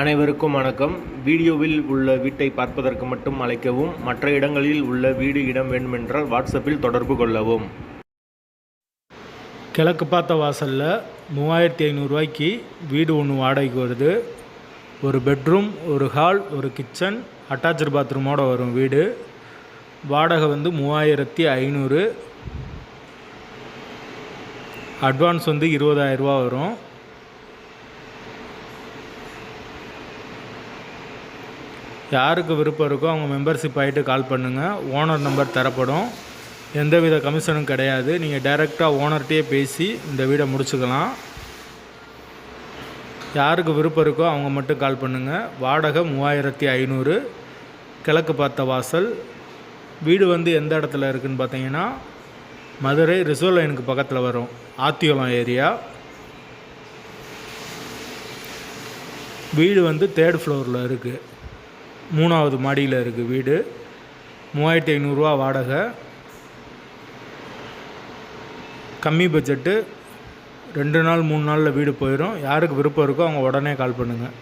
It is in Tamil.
அனைவருக்கும் வணக்கம். வீடியோவில் உள்ள வீட்டை பார்ப்பதற்கு மட்டும் அழைக்கவும் மற்ற இடங்களில் உள்ள வீடு இடம் வேண்டுமென்றால் வாட்ஸ்அப்பில் தொடர்பு கொள்ளவும். கிழக்கு பார்த்த வாசலில் மூவாயிரத்தி ஐநூறுரூவாய்க்கு வீடு ஒன்று வாடகைக்கு வருது. ஒரு பெட்ரூம் ஒரு ஹால் ஒரு கிச்சன் அட்டாச்சு பாத்ரூமோடு வரும் வீடு. வாடகை வந்து மூவாயிரத்தி ஐநூறு. அட்வான்ஸ் வந்து இருபதாயிரரூபா வரும். யாருக்கு விருப்பம் இருக்கோ அவங்க மெம்பர்ஷிப் ஆகிட்டு கால் பண்ணுங்கள் ஓனர் நம்பர் தரப்படும். எந்தவித கமிஷனும் கிடையாது. நீங்கள் டைரெக்டாக ஓனர்கிட்டயே பேசி இந்த வீடை முடிச்சுக்கலாம். யாருக்கு விருப்பம் இருக்கோ அவங்க மட்டும் கால் பண்ணுங்கள் வாடகை மூவாயிரத்தி ஐநூறு. கிழக்கு பார்த்த வாசல். வீடு வந்து எந்த இடத்துல இருக்குதுன்னு பார்த்தீங்கன்னா மதுரை ரிசர்வ் லைனுக்கு பக்கத்தில் வரும். ஆத்தியோளம் ஏரியா வீடு வந்து தேர்ட் ஃப்ளோரில் இருக்குது மூணாவது மாடியில் இருக்குது வீடு. மூவாயிரத்தி ஐநூறுரூவா வாடகை. கம்மி பட்ஜெட்டு. ரெண்டு நாள் மூணு நாளில் வீடு போயிடும் யாருக்கு விருப்பம் இருக்கோ அவங்க உடனே கால் பண்ணுங்கள்